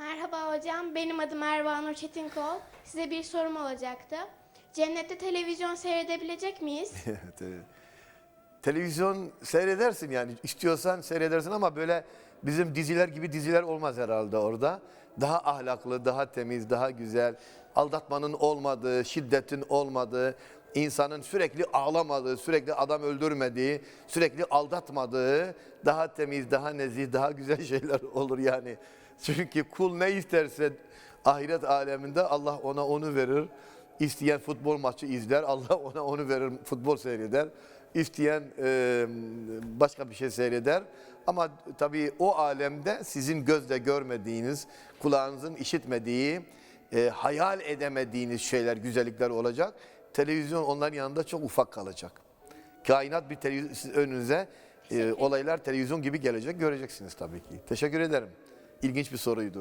Merhaba hocam, benim adım Erva Nur Çetinkol. Size bir sorum olacaktı. Cennette televizyon seyredebilecek miyiz? Televizyon seyredersin yani istiyorsan seyredersin ama böyle bizim diziler gibi diziler olmaz herhalde orada. Daha ahlaklı, daha temiz, daha güzel, aldatmanın olmadığı, şiddetin olmadığı, insanın sürekli ağlamadığı, sürekli adam öldürmediği, sürekli aldatmadığı, daha temiz, daha nezih, daha güzel şeyler olur yani. Çünkü kul ne isterse ahiret aleminde Allah ona onu verir. İsteyen futbol maçı izler, Allah ona onu verir, futbol seyreder. İsteyen başka bir şey seyreder. Ama tabii o alemde sizin gözle görmediğiniz, kulağınızın işitmediği, hayal edemediğiniz şeyler, güzellikler olacak. Televizyon onların yanında çok ufak kalacak. Kainat bir televizyon önünüze e, olaylar televizyon gibi gelecek göreceksiniz tabii ki. Teşekkür ederim. İlginç bir soruydu.